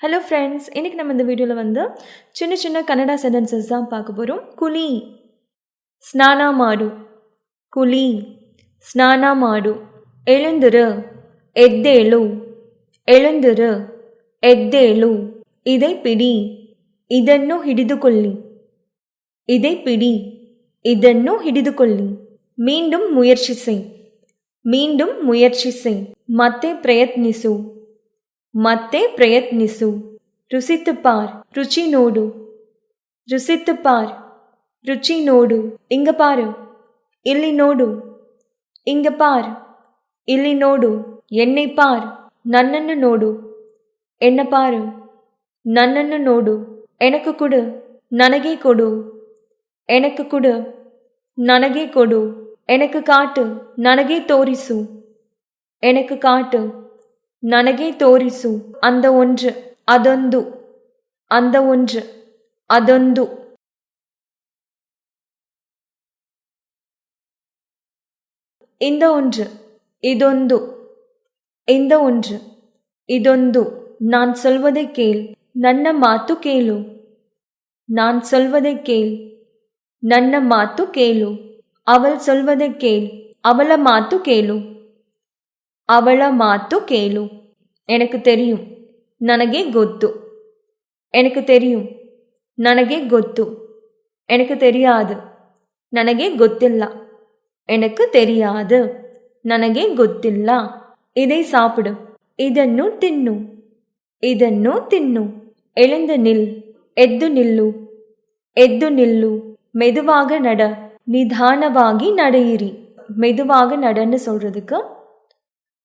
Hello friends இன்றைக்கி நம்ம இந்த வீடியோவில் வந்து சின்ன சின்ன கன்னடா சென்டென்சஸ் தான் பார்க்க போகிறோம் குழி ஸ்நானா மாடு குழி ஸ்நானா மாடு எழுந்துரு எத்தேலு எழுந்துரு எத்தேலு இதை பிடி இதன்னும் இடிது கொள்ளி இதை பிடி ಹಿಡಿದುಕೊಳ್ಳಿ ಇದೇ கொள்ளி மீண்டும் முயற்சி ಮೀண்டும் மீண்டும் முயற்சி ಮುಯರ್ಚಿಸೆ ಮತ್ತೆ ಪ್ರಯತ್ನಿಸು ಮತ್ತೆ ಪ್ರಯತ್ನಿಸು ರುಸಿತು ಪಾರ್ ರುಚಿ ನೋಡು ರುಸಿತು ಪಾರ್ ರುಚಿ ನೋಡು ಇಂಗ ಪಾರು ಇಲ್ಲಿ ನೋಡು ಇಂಗ ಪಾರ್ ಇಲ್ಲಿ ನೋಡು ಎಣ್ಣೆ ಪಾರ್ ನನ್ನನ್ನು ನೋಡು ಎಣ್ಣ ಪಾರು ನನ್ನನ್ನು ನೋಡು ಎನಕು ಕೊಡು ನನಗೆ ಕೊಡು ಎನಕು ಕೊಡು ನನಗೆ ಕೊಡು ಎನಕು ಕಾಟು ನನಗೆ ತೋರಿಸು ಎನಕು ಕಾಟು ನನಗೆ ತೋರಿಸು ಅಂದ ಒಂಜು ಅದೊಂದು ಅಂದ ಒಂಜು ಅದೊಂದು இந்த ஒன்று இதொந்து இந்த ஒன்று இதொந்து நான் சொல்வதை கேள் ನನ್ನ ಮಾತು ಕೇಳು நான் சொல்வதை கேள் ನನ್ನ ಮಾತು ಕೇಳು ಅವಲ್ சொல்வதை கேள் ಅವಳ ಮಾತು ಕೇಳು ಅವಳ ಮಾತು ಕೇಳು ಎನಕು ತೆರಿಯು ನನಗೆ ಗೊತ್ತು ಎನಕು ತೆರಿಯು ನನಗೆ ಗೊತ್ತು ಎನಕು ತೆರಿಯಾದು ನನಗೆ ಗೊತ್ತಿಲ್ಲ ಎನಕು ತೆರಿಯಾದು ನನಗೆ ಗೊತ್ತಿಲ್ಲ இதை சாப்பிடு ಇದನ್ನು ತಿನ್ನು ಇದನ್ನು ತಿನ್ನು எழுந்து நில் எದ್ದು நில்லு எದ್ದು நில்லு மெதுவாக நட நிதானமாகி நடையிறி மெதுவாக நடன்னு சொல்றதுக்கு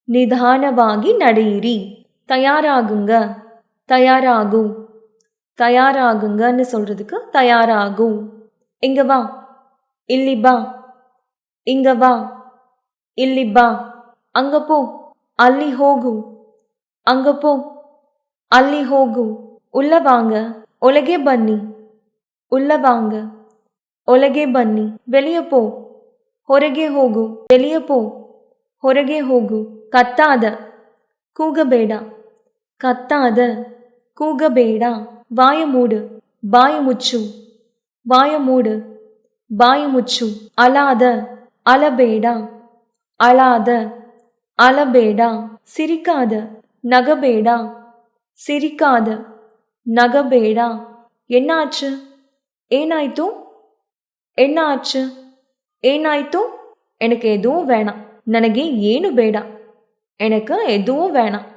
ನಿಧಾನವಾಗಿ ನಡೆಯಿರಿ தயாராகுங்க தயாராகு தயாராகுங்கன்னு சொல்கிறதுக்கு தயாராகு இங்கே வா இல்லி பா இங்கே வா ಇಲ್ಲಿ ಬಾ ಅಂಗ ಪೋ ಅಲ್ಲಿ ಹೋಗು ಅಂಗ ಪೋ ಅಲ್ಲಿ ಹೋಗು ಉಲ್ಲವಾಂಗ ಒಳಗೆ ಬನ್ನಿ ಉಲ್ಲವಾಂಗ ಒಳಗೆ ಬನ್ನಿ ಬೆಳೆಯ ಪೋ ಹೊರಗೆ ಹೋಗು ಬೆಳೆಯ ಪೋ ಹೊರಗೆ ಹೋಗು ಕತ್ತಾದ ಕೂಗಬೇಡ ಕತ್ತಾದ ಕೂಗಬೇಡ ಬಾಯ ಮೂಡು ಬಾಯ ಮುಚ್ಚು ಬಾಯ ಮೂಡು ಬಾಯ ಮುಚ್ಚು ಅಲಾದ ಅಲಬೇಡ ಅಳಾದ ಅಲಬೇಡ ಸಿರಿಕಾದ ನಗಬೇಡ ಸಿರಿಕಾದ ನಗಬೇಡ ಎನ್ನಾಚು ಏನಾಯ್ತು ಎನ್ನಾಚು ಏನಾಯ್ತು எனக்கு எதுவும் வேணாம் ನನಗೆ ಏನು ಬೇಡ எனக்கு எதுவும் வேணாம்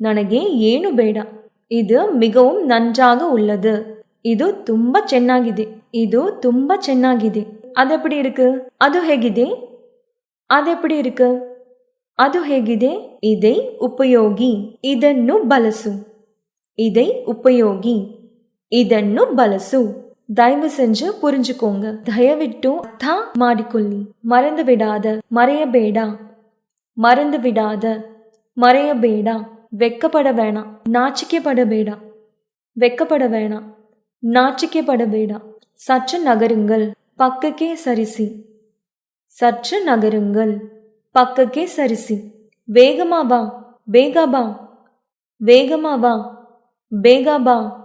ನನಗೆ ಏನು ಬೇಡ ಇದು ಮಿಗವು ನಂಜಾಗ உள்ளது ಇದು ತುಂಬ ಚೆನ್ನಾಗಿದೆ ಇದು ತುಂಬ ಚೆನ್ನಾಗಿದೆ ಅದೆಪ್ಪಡಿ ಇருக்கு ಅದು ಹೇಗಿದೆ ಅದೆಪ್ಪಡಿ ಇருக்கு ಅದು ಹೇಗಿದೆ ಇದೇ ಉಪಯೋಗಿ ಇದನ್ನು ಬಲಸು இதை ಉಪಯೋಗಿ ಇದನ್ನು ಬಲಸು தயவு செஞ்சு புரிஞ்சுக்கோங்க தயவிட்டு தா ಮಾಡಿಕೊಳ್ಳಿ மறந்து விடாத மறைய மறந்து விடாத. மறைய வேடா வெக்கப்பட வேணாம் நாச்சிக்கப்பட வேடா வெக்கப்பட வேணாம் நாச்சிக்கப்பட வேடா சற்று நகருங்கள். பக்கக்கே சரிசி. சற்று நகருங்கள். பக்கக்கே சரிசி. வேகமா வா. வேகா வா. வேகமா வா. வேகா வா.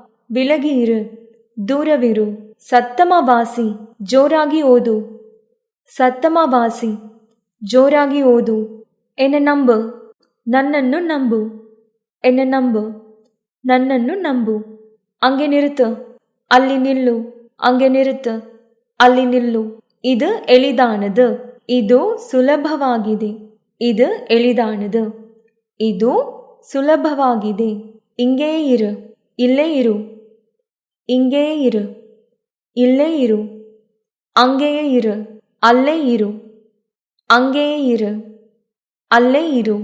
தூரவிரு சத்தமா வாசி. ஜோராகி ஓது. சத்தமா வாசி. ஜோராகி ಓದು ಎನ್ನ ನಂಬು ನನ್ನನ್ನು ನಂಬು ಎನ್ನ ನಂಬು ನನ್ನನ್ನು ನಂಬು ಹಂಗೆ ನಿರುತ್ತು ಅಲ್ಲಿ ನಿಲ್ಲು ಹಂಗೆ ನಿರುತ್ತು ಅಲ್ಲಿ ನಿಲ್ಲು ಇದು ಎಳಿದಾನದು ಇದು ಸುಲಭವಾಗಿದೆ ಇದು ಎಳಿದಾನದು ಇದು ಸುಲಭವಾಗಿದೆ ಹಿಂಗೇ ಇರು ಇಲ್ಲೇ ಇರು ಹಿಂಗೇ ಇರು ಇಲ್ಲೇ ಇರು ಹಂಗೆಯೇ ಇರು ಅಲ್ಲೇ ಇರು ಹಂಗೆಯೇ ಇರು அல்லே இரு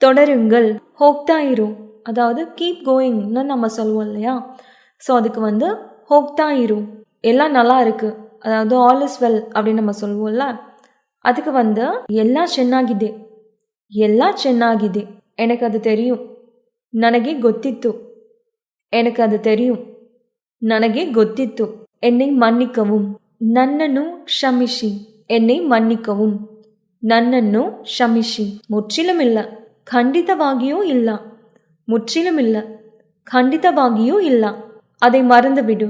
தொடருங்கள் ஹோக்தா இரு அதாவது கீப் கோயிங்னு நம்ம சொல்லுவோம் இல்லையா ஸோ அதுக்கு வந்து ஹோக்தா இரு எல்லாம் நல்லா இருக்கு அதாவது ஆல் இஸ் வெல் அப்படின்னு நம்ம சொல்லுவோம்ல அதுக்கு வந்து எல்லாம் ಚೆನ್ನಾಗಿದೆ எல்லாம் ಚೆನ್ನಾಗಿದೆ எனக்கு அது தெரியும் ನನಗೆ ಗೊತ್ತಿತ್ತು எனக்கு அது தெரியும் ನನಗೆ ಗೊತ್ತಿತ್ತು என்னை மன்னிக்கவும் ನನ್ನನ್ನು ಕ್ಷಮಿಸಿ என்னை மன்னிக்கவும் ನನ್ನನ್ನು ಕ್ಷಮಿಸಿ ಮುಚ್ಚಿಲುಮಿಲ್ಲ ಖಂಡಿತವಾಗಿಯೂ ಇಲ್ಲ ಮುಚ್ಚಿಲುಮಿಲ್ಲ ಖಂಡಿತವಾಗಿಯೂ ಇಲ್ಲ அதை மறந்துவிடு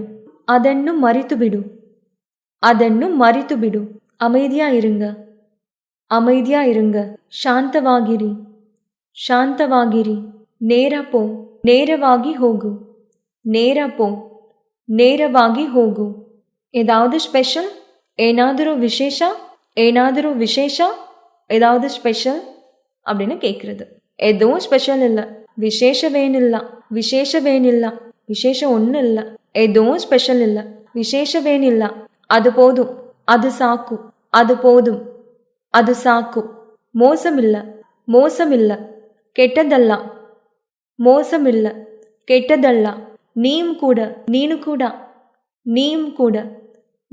அதன்னும் மறித்துவிடு அதன்னும் மறித்துவிடு அமைதியா இருங்க அமைதியா இருங்க ಶಾಂತವಾಗಿರಿ ಶಾಂತವಾಗಿರಿ ನೇರ ಪೋ ನೇರವಾಗಿ ಹೋಗು ನೇರ ಪೋ ನೇರವಾಗಿ ಹೋಗು ஏதாவது ஸ்பெஷல் ಏನಾದರೂ ವಿಶೇಷ ಏನಾದರೂ விசேஷம் ஏதாவது ஸ்பெஷல் அப்படின்னு கேட்குறது எதுவும் ஸ்பெஷல் இல்லை. விசேஷவேனில்ல விசேஷவேனில்ல விசேஷம் ஒன்றும் இல்லை. எதுவும் ஸ்பெஷல் இல்லை. விசேஷம் விசேஷவேனில்ல அது போதும். அது சாக்கு. அது போதும். அது சாக்கும் மோசம் இல்லை. மோசம் இல்லை. கெட்டதெல்லாம் மோசம் இல்லை. கெட்டதெல்லாம் நீம் கூட. நீனு கூட. நீம் கூட.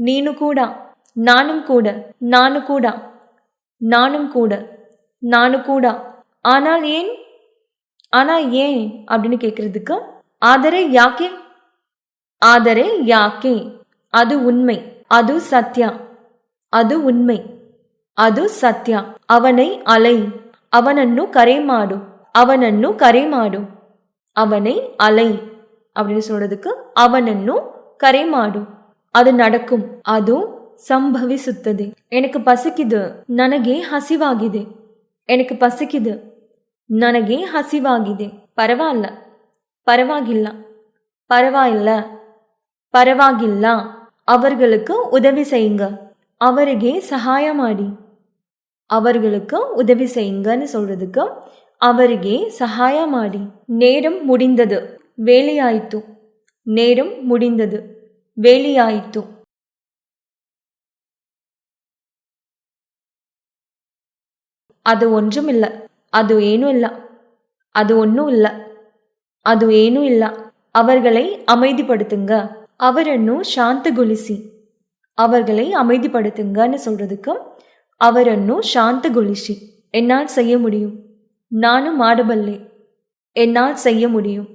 நீனு கூட. நானும் கூட நானு கூடா. நானும் கூட நானு கூடா. ஆனால் ஏன்? ஆனால் ஏன்? அப்படின்னு கேட்குறதுக்கு ஆதரே யாக்கே? ஆதரே யாக்கே? அது உண்மை. அது சத்யா. அது உண்மை. அது சத்யா. அவனை அலை. ಅವನನ್ನು ಕರೆ ಮಾಡು ಅವನನ್ನು ಕರೆ ಮಾಡು அவனை அலை. அப்படின்னு சொல்றதுக்கு அவனன்னு கரை மாடு அது நடக்கும். அது ಸಂಭವಿಸುತ್ತದೆ. ಎನಕ್ಕೆ ಪಸಕಿದು ನನಗೆ ಹಸಿವಾಗಿದೆ. ಎನಕ್ಕೆ ಪಸಕಿದು ನನಗೆ ಹಸಿವಾಗಿದೆ. ಪರವಾಗಿಲ್ಲ. ಪರವಾಗಿಲ್ಲ. ಪರವಾಗಿಲ್ಲ. ಪರವಾಗಿಲ್ಲ. அவர்களுக்கு உதவி செய்யுங்க அவருக்கே சகாய மாடி அவர்களுக்கு உதவி செய்யுங்கன்னு சொல்றதுக்கு அவருக்கே சகாய மாடி நேரம் முடிந்தது வேலையாயித்து நேரம் முடிந்தது வேலையாயித்து அது ஒன்றும் இல்லை. அது ஏனும் இல்லை. அது ஒன்றும் இல்லை. அது ஏனும் இல்லை. அவர்களை அமைதிப்படுத்துங்க. அவர் என்னும் சாந்த குலிசி அவர்களை அமைதிப்படுத்துங்கன்னு சொல்றதுக்கு அவர் என்னும் சாந்த குலிஷி என்னால் செய்ய முடியும். நானும் மாடபல்லே என்னால் செய்ய முடியும்.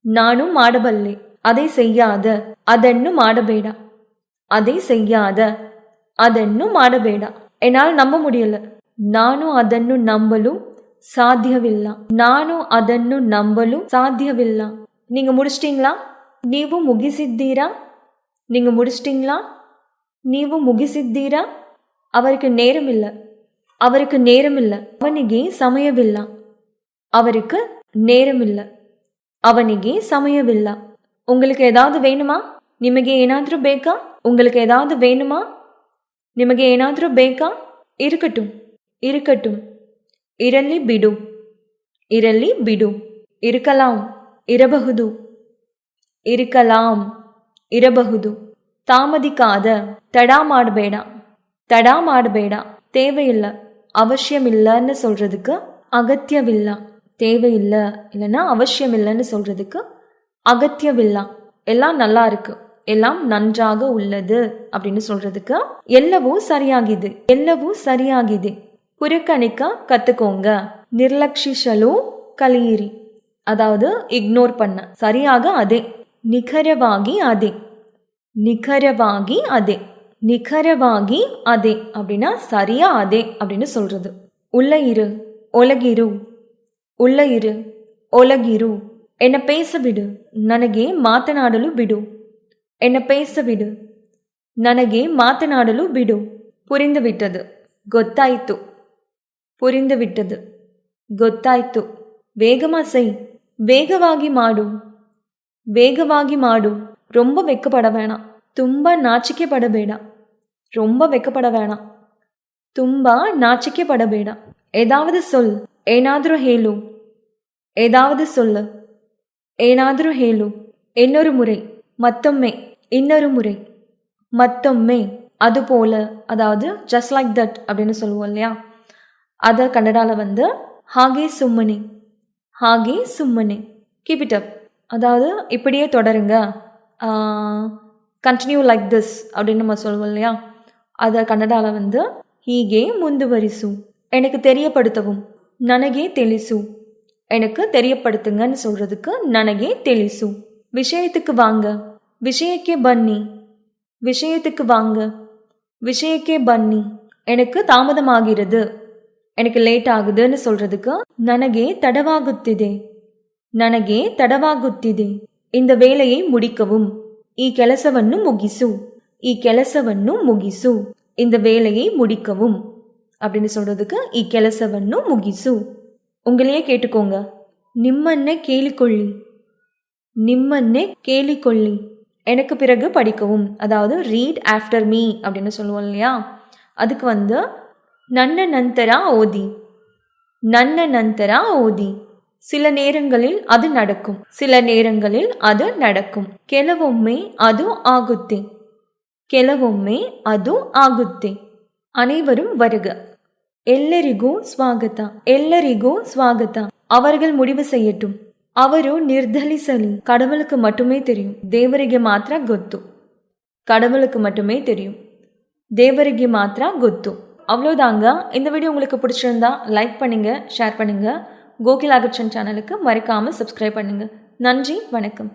நானும் மாடபல்லே அதை செய்யாத. அதன்னும் மாடபேடா அதை செய்யாத. அதன்னும் மாடபேடா என்னால் நம்ப முடியலை. ನಾನು ಅದನ್ನು ನಂಬಲು ಸಾಧ್ಯವಿಲ್ಲ ನಾನು ಅದನ್ನು ನಂಬಲು ಸಾಧ್ಯವಿಲ್ಲ நீங்க முடிச்சிட்டிங்களா? ನೀವು ಮುಗಿಸಿದ್ದೀರಾ நீங்க முடிச்சிட்டிங்களா? ನೀವು ಮುಗಿಸಿದ್ದೀರಾ அவருக்கு நேரம் இல்லை அவருக்கு நேரம் இல்லை அவனிಗೆ ಸಮಯವಿಲ್ಲ அவருக்கு நேரம் இல்லை ಅವನಿಗೆ ಸಮಯವಿಲ್ಲ உங்களுக்கு ஏதாவது வேணுமா? ನಿಮಗೆ ಏನಾದರೂ ಬೇಕಾ உங்களுக்கு ஏதாவது வேணுமா? ನಿಮಗೆ ಏನಾದರೂ ಬೇಕಾ இருக்கட்டும். இருக்கட்டும் ಇರಲಿ ಬಿಡು ಇರಲಿ ಬಿಡು ಇರಕಲಾಂ ಇರಬಹುದು ಇರಕಲಾಂ ಇರಬಹುದು ತಾಮದಿಕಾದ ತಡ ಮಾಡಬೇಡ தடா ಮಾಡಬೇಡ தேவையில்லை அவசியமில்லைன்னு சொல்றதுக்கு அகத்தியவில்லை தேவையில்லை இல்லைன்னா அவசியமில்லைன்னு சொல்றதுக்கு அகத்தியவில்லா எல்லாம் நல்லா இருக்கு எல்லாம் நன்றாக உள்ளது அப்படின்னு சொல்றதுக்கு ಎಲ್ಲವೂ ಸರಿಯಾಗಿದೆ ಎಲ್ಲವೂ ಸರಿಯಾಗಿದೆ புறக்கணிக்க கற்றுக்கோங்க நிர்லக்ஷிஷலோ கலியிரி அதாவது இக்னோர் பண்ண. சரியாக அதே. நிகரவாகி அதே. நிகரவாகி அதே. நிகரவாகி அதே. அப்படின்னா சரியா அதே அப்படின்னு சொல்றது. உள்ள இரு. ஒலகிரு உள்ள இரு. ஒலகிரு என்ன பேச விடு. ನನಗೆ ಮಾತನಾಡಲು ಬಿಡು என்ன பேச ಬಿಡು ನನಗೆ ಮಾತನಾಡಲು ಬಿಡು புரிந்துவிட்டது. ಗೊತ್ತಾಯಿತು புரிந்துவிட்டது. ಗೊತ್ತಾಯ್ತು ವೇಗಮಾ செய் ವೇಗವಾಗಿ ಮಾಡು ವೇಗವಾಗಿ ಮಾಡು ரொம்ப வெக்கப்பட வேணாம் ತುಂಬ நாச்சிக்கப்பட ಪಡಬೇಡ ரொம்ப வெக்கப்பட வேணாம் ತುಂಬ நாச்சிக்கப்பட ಪಡಬೇಡ ஏதாவது சொல் ஏனாದರೂ ஹேலு ஏதாவது சொல்லு ஏனாದರೂ ஹேலு. இன்னொரு முறை மத்தொம்மே இன்னொரு முறை மத்தொம்மே அது போல அதாவது ஜஸ்ட் லைக் தட் அப்படின்னு சொல்லுவோம் இல்லையா? அதர் கன்னடாவில் வந்து ஹாகே சும்மனி ஹாகே சும்மனி கீப் இட் அப் அதாவது இப்படியே தொடருங்க. கண்டினியூ லைக் திஸ் அப்படின்னு நம்ம சொல்லுவோம் இல்லையா? அதை கன்னடாவில் வந்து ஹீகே முந்து வரிசு எனக்கு தெரியப்படுத்தவும். நனகே தெளிசு. எனக்கு தெரியப்படுத்துங்கன்னு சொல்கிறதுக்கு நனகே தெளிசு. விஷயத்துக்கு வாங்க. விஷயக்கே பன்னி விஷயத்துக்கு வாங்க. விஷயக்கே பன்னி எனக்கு தாமதமாகிறது. எனக்கு லேட் ஆகுதுன்னு சொல்கிறதுக்கு ನನಗೆ ತಡವಾಗುತ್ತಿದೆ ನನಗೆ ತಡವಾಗುತ್ತಿದೆ இந்த வேலையை முடிக்கவும் ಈ ಕೆಲಸವನ್ನು ಮುಗಿಸು ಈ ಕೆಲಸವನ್ನು ಮುಗಿಸು இந்த வேலையை முடிக்கவும் அப்படின்னு சொல்றதுக்கு ಈ ಕೆಲಸವನ್ನು ಮುಗಿಸು உங்களையே கேட்டுக்கோங்க ನಿಮ್ಮನ್ನೇ ಕೇಳಿಕೊಳ್ಳಿ ನಿಮ್ಮನ್ನೇ ಕೇಳಿಕೊಳ್ಳಿ எனக்கு பிறகு படிக்கவும் அதாவது ரீட் ஆஃப்டர் மீ அப்படின்னு சொல்லுவோம் இல்லையா அதுக்கு வந்து ನನ್ನ ನಂತರ ಓದಿ ನನ್ನ ನಂತರ ಓದಿ சில நேரங்களில் அது நடக்கும் சில நேரங்களில் அது நடக்கும் ಕೆಲವೊಮ್ಮೆ ಅದು ಆಗುತ್ತೆ ಕೆಲವೊಮ್ಮೆ ಅದು ಆಗುತ್ತೆ அனைவரும் வருக ಎಲ್ಲರಿಗೂ ಸ್ವಾಗತ ಎಲ್ಲರಿಗೂ ಸ್ವಾಗತ அவர்கள் முடிவு செய்யட்டும் ಅವರು ನಿರ್ಧಲಿಸಲಿ கடவுளுக்கு மட்டுமே தெரியும் ದೇವರಿಗೆ ಮಾತ್ರ ಗೊತ್ತು கடவுளுக்கு மட்டுமே தெரியும் ದೇವರಿಗೆ ಮಾತ್ರ ಗೊತ್ತು அவ்வளோதாங்க இந்த வீடியோ உங்களுக்கு பிடிச்சிருந்தா லைக் பண்ணுங்கள் ஷேர் பண்ணுங்கள் கோகில் அகர்ச்சன் சேனலுக்கு மறக்காமல் சப்ஸ்கிரைப் பண்ணுங்கள் நன்றி வணக்கம்.